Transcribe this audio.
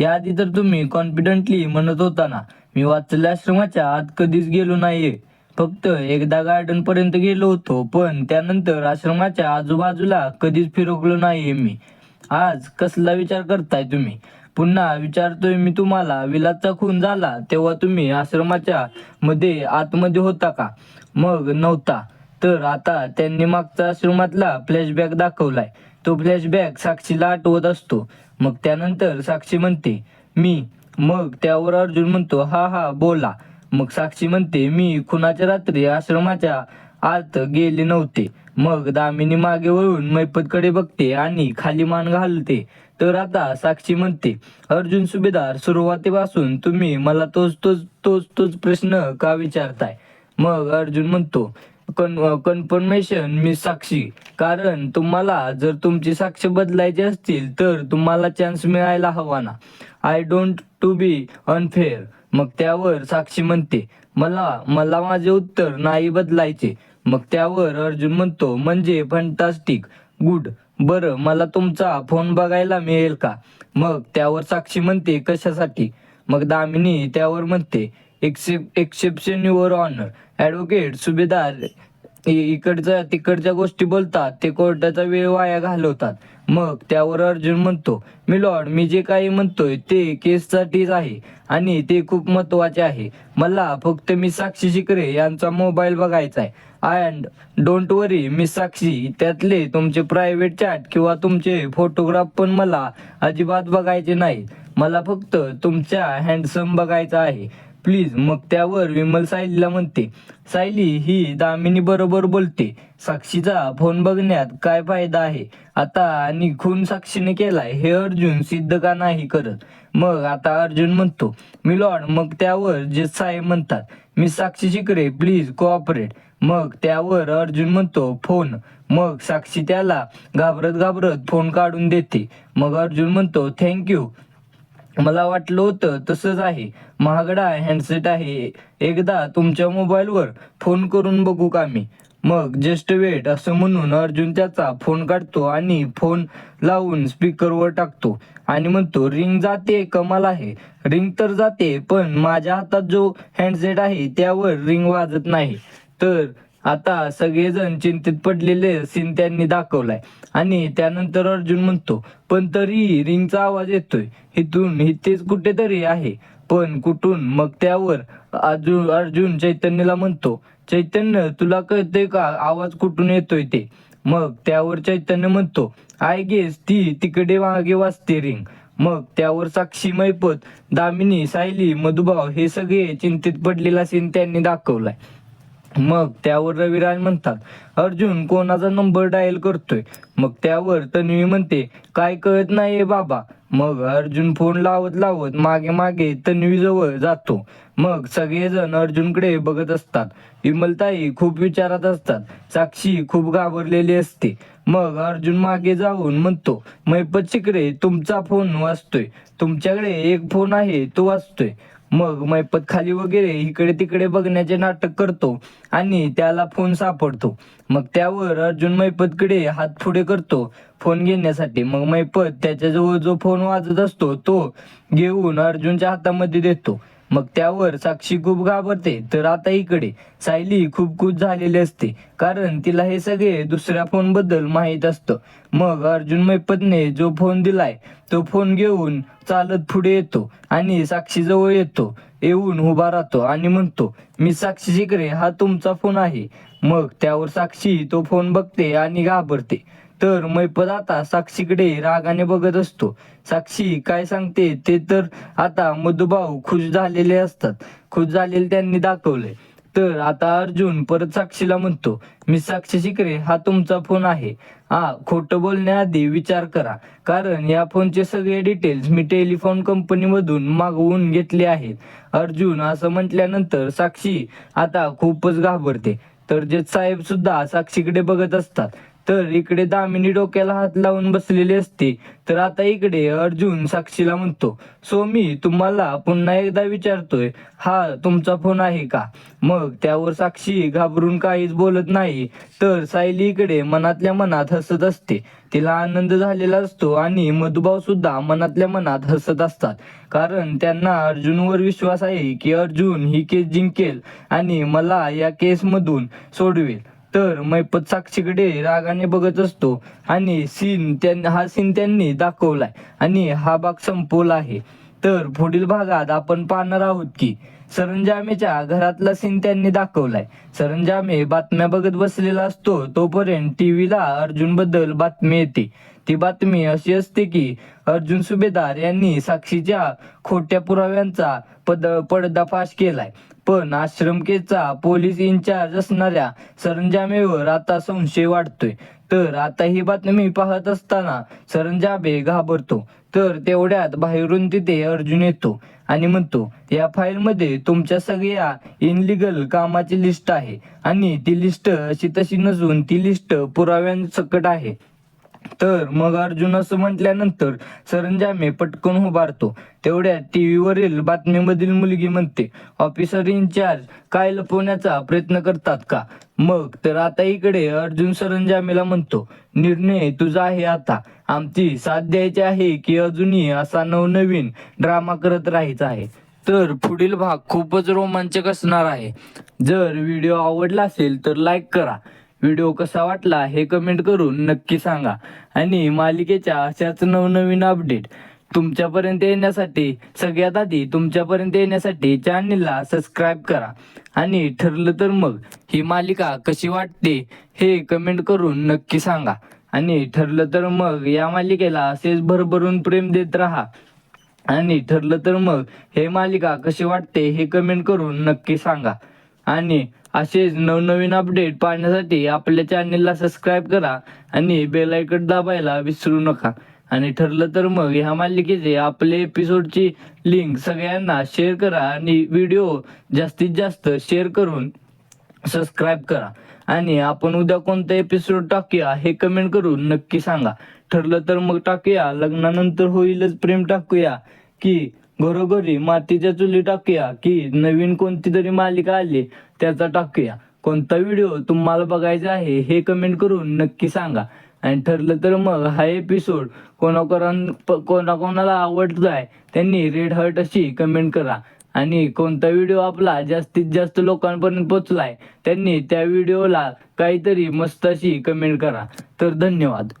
याआधी तर तुम्ही कॉन्फिडंटली म्हणत होता ना. मी वाचल्या आश्रमाच्या आत कधीच गेलो नाहीये. फक्त एकदा गार्डन पर्यंत गेलो होतो पण त्यानंतर आश्रमाच्या आजूबाजूला कधीच फिरकलो नाहीये मी. आज कसला विचार करताय तुम्ही? पुन्हा विचारतोय मी तुम्हाला विलासचा खून झाला तेव्हा तुम्ही आश्रमाच्या मध्ये आतमध्ये होता का? मग नव्हता. तर आता त्यांनी मागचा आश्रमातला फ्लॅशबॅक दाखवलाय. तो फ्लॅशबॅक साक्षीला आठवत असतो. मग त्यानंतर साक्षी म्हणते मी. मग त्यावर अर्जुन म्हणतो हा हा बोला. मग साक्षी म्हणते मी खुनाच्या रात्री आश्रमाच्या आत गेले नव्हते. मग दामिनी मागे वळून मैपतकडे बघते आणि खाली मान घालते. तर आता साक्षी म्हणते अर्जुन सुभेदार सुरुवातीपासून तुम्ही मला तोच तोच तोच तोच प्रश्न का विचारताय? मग अर्जुन म्हणतो कन्फर्मेशन मी साक्षी. कारण तुम्हाला जर तुमची साक्ष बदलायची असतील तर तुम्हाला चान्स मिळायला हवा ना. I don't to be unfair मग त्यावर साक्षी म्हणते मला मला माझे उत्तर नाही बदलायचे. मग त्यावर अर्जुन म्हणतो म्हणजे फंटास्टिक गुड बरं मला तुमचा फोन बघायला मिळेल का? मग त्यावर साक्षी म्हणते कशासाठी? मग दामिनी त्यावर म्हणते except exception your honour advocate Subhedar इकडच्या तिकडच्या गोष्टी बोलतात ते कोर्टाचा वेळ वाया घालवतात. मग त्यावर अर्जुन म्हणतो मिलॉर्ड मी जे काही म्हणतोय ते केससाठीच आहे आणि ते खूप महत्त्वाचे आहे. मला फक्त मी साक्षी शिकरे यांचा मोबाईल बघायचा आहे अँड डोंट वरी मी साक्षी. त्यातले तुमचे प्रायव्हेट चॅट किंवा तुमचे फोटोग्राफ पण मला अजिबात बघायचे नाही मला फक्त तुमच्या हँडसम बघायचा आहे. प्लीज मग त्यावर विमल सायलीला म्हणते सायली ही दामिनी बरोबर बोलते. साक्षीचा फोन बघण्यात काय फायदा आहे? आता आणि खून साक्षीने केलाय हे अर्जुन सिद्ध का नाही करत? मग आता अर्जुन म्हणतो मी लॉर्ड मग त्यावर जे साहेब म्हणतात मी साक्षी शिकरे प्लीज कोऑपरेट मग त्यावर अर्जुन म्हणतो फोन मग साक्षी त्याला घाबरत घाबरत फोन काढून देते. मग अर्जुन म्हणतो थँक्यू मला वाटलं होतं तसंच आहे. महागडा हँडसेट आहे. एकदा तुमच्या मोबाईलवर फोन करून बघू का मी? मग जस्ट वेट असं म्हणून अर्जुन त्याचा फोन काढतो आणि फोन लावून स्पीकरवर टाकतो. आणि म्हणतो रिंग जाते कमाल आहे रिंग तर जाते पण माझ्या हातात जो हँडसेट आहे त्यावर रिंग वाजत नाही. तर आता सगळेजण चिंतित पडलेले सीन त्यांनी दाखवलाय. आणि त्यानंतर अर्जुन म्हणतो पण तरीही रिंगचा आवाज येतोय. इथून इथेच कुठेतरी आहे. पण कुठून? मग त्यावर अर्जुन अर्जुन चैतन्यला म्हणतो चैतन्य तुला कळतंय का आवाज कुठून येतोय ते? मग त्यावर चैतन्य म्हणतो आय गेस ती तिकडे मागे वाजते रिंग. मग त्यावर साक्षी मैपत दामिनी सायली मधुभाव हे सगळे चिंतित पडलेला सीन त्यांनी दाखवलाय. मग त्यावर रविराज म्हणतात अर्जुन कोणाचा नंबर डायल करतोय? मग त्यावर तन्वी म्हणते काय कळत नाहीये बाबा. मग अर्जुन फोन लावत लावत मागे मागे तन्वी जवळ जातो. मग सगळेजण अर्जुनकडे बघत असतात. विमलताई खूप विचारात असतात. साक्षी खूप घाबरलेली असते. मग अर्जुन मागे जाऊन म्हणतो मैपत शिकरे तुमचा फोन वाचतोय तुमच्याकडे एक फोन आहे तो वाचतोय मग मैपत खाली वगैरे इकडे तिकडे बघण्याचे नाटक करतो आणि त्याला फोन सापडतो. मग त्यावर अर्जुन मैपतकडे हात पुढे करतो फोन घेण्यासाठी. मग मैपत त्याच्याजवळ जो फोन वाजत असतो तो घेऊन अर्जुनच्या हातामध्ये देतो. मग त्यावर साक्षी खूप घाबरते तर आता इकडे. सायली खूप खुश झालेली असते कारण तिला हे सगळे दुसऱ्या फोनबद्दल माहीत असतं. मग अर्जुन मैपतने जो फोन दिलाय तो फोन घेऊन चालत पुढे येतो आणि साक्षीजवळ येतो. येऊन उभा राहतो आणि म्हणतो मी साक्षी शिकरे हा तुमचा फोन आहे. मग त्यावर साक्षी तो फोन बघते आणि घाबरते. तर मैपद आता साक्षीकडे रागाने बघत असतो. साक्षी काय सांगते ते तर आता मधुभाऊ खुश झालेले असतात. खुश झालेले त्यांनी दाखवले तर आता अर्जुन परत साक्षीला म्हणतो मी साक्षी शिकरे हा तुमचा फोन आहे. हा खोटं बोलण्याआधी विचार करा. कारण या फोनचे सगळे डिटेल्स मी टेलिफोन कंपनीमधून मागवून घेतले आहेत. अर्जुन असं म्हटल्यानंतर साक्षी आता खूपच घाबरते. तर जे साहेब सुद्धा साक्षीकडे बघत असतात तर इकडे दामिनी डोक्याला हात लावून बसलेली असते. तर आता इकडे अर्जुन साक्षीला म्हणतो सो मी तुम्हाला पुन्हा एकदा विचारतोय हा तुमचा फोन आहे का? मग त्यावर साक्षी घाबरून काहीच बोलत नाही. तर सायली इकडे मनातल्या मनात हसत असते. तिला आनंद झालेला असतो आणि मधुभाव सुद्धा मनातल्या मनात हसत असतात. कारण त्यांना अर्जुनवर विश्वास आहे की अर्जुन ही केस जिंकेल आणि मला या केस मधून सोडवेल. तर मैपत साक्षीकडे रागाने बघत असतो. आणि सीन त्यां हा सीन त्यांनी दाखवलाय. आणि हा भाग संपवला आहे. तर पुढील भागात आपण पाहणार आहोत की सरंजामेच्या घरातला सीन त्यांनी दाखवलाय. सरंजामे बातम्या बघत बसलेला असतो तोपर्यंत टीव्हीला अर्जुनबद्दल बातमी येते. ती बातमी अशी असते की अर्जुन सुभेदार यांनी साक्षीच्या खोट्या पुराव्यांचा पद पडदाफाश केलाय. पण आश्रमकेचा पोलीस इन्चार्ज असणाऱ्या सरंजामेवर आता संशय वाढतोय. तर आता ही बातमी पाहत असताना सरंजाबे घाबरतो. तर तेवढ्यात बाहेरून तिथे अर्जुन येतो आणि म्हणतो या फाईलमध्ये तुमच्या सगळ्या इनलिगल कामाची लिस्ट आहे आणि ती लिस्ट अशी तशी नसून ती लिस्ट पुराव्यांसकट आहे. तर मग अर्जुन असं म्हटल्यानंतर सरंजामे पटकन उभारतो. तेवढ्यात टीव्ही वरील बातमीमधील मुलगी म्हणते ऑफिसर इन्चार्ज काय लपवण्याचा प्रयत्न करतात का? मग तर आता इकडे अर्जुन सरंजामेला म्हणतो निर्णय तुझा आहे आता. आमची साथ द्यायची आहे की अजूनही असा नवनवीन ड्रामा करत राहायचा आहे. तर पुढील भाग खूपच रोमांचक असणार आहे. जर व्हिडिओ आवडला असेल तर लाईक करा. व्हिडिओ कसा वाटला हे कमेंट करून नक्की सांगा. आणि मालिकेच्या अशाच नवनवीन अपडेट तुमच्यापर्यंत येण्यासाठी सगळ्यात आधी तुमच्यापर्यंत येण्यासाठी चॅनलला सबस्क्राईब करा. आणि ठरलं तर मग ही मालिका कशी वाटते हे कमेंट करून नक्की सांगा. आणि ठरलं तर मग या मालिकेला असेच भरभरून प्रेम देत राहा. आणि ठरलं तर मग हे मालिका कशी वाटते हे कमेंट करून नक्की सांगा. आणि असेच नवनवीन अपडेट पाहण्यासाठी आपल्या चॅनेलला सबस्क्राईब करा आणि बेल दाबायला विसरू नका. आणि ठरलं तर मग ह्या मालिकेचे आपले एपिसोडची लिंक सगळ्यांना शेअर करा आणि व्हिडिओ जास्तीत जास्त शेअर करून सबस्क्राईब करा. आणि आपण उद्या कोणता एपिसोड टाकूया हे कमेंट करून नक्की सांगा. ठरलं तर मग टाकूया लग्नानंतर होईलच प्रेम टाकूया की घरोघरी मातीच्या चुली टाकूया की नवीन कोणती तरी मालिका आली त्याचा टाकूया कोणता व्हिडिओ तुम्हाला बघायचा आहे हे कमेंट करून नक्की सांगा. आणि ठरलं तर मग हा एपिसोड कोणाकोणां कोणाकोणाला आवडलाय त्यांनी रेड हर्ट अशी कमेंट करा. आणि कोणता व्हिडिओ आपला जास्तीत जास्त लोकांपर्यंत पोचलाय त्यांनी त्या व्हिडिओला काहीतरी मस्त अशी कमेंट करा. तर धन्यवाद.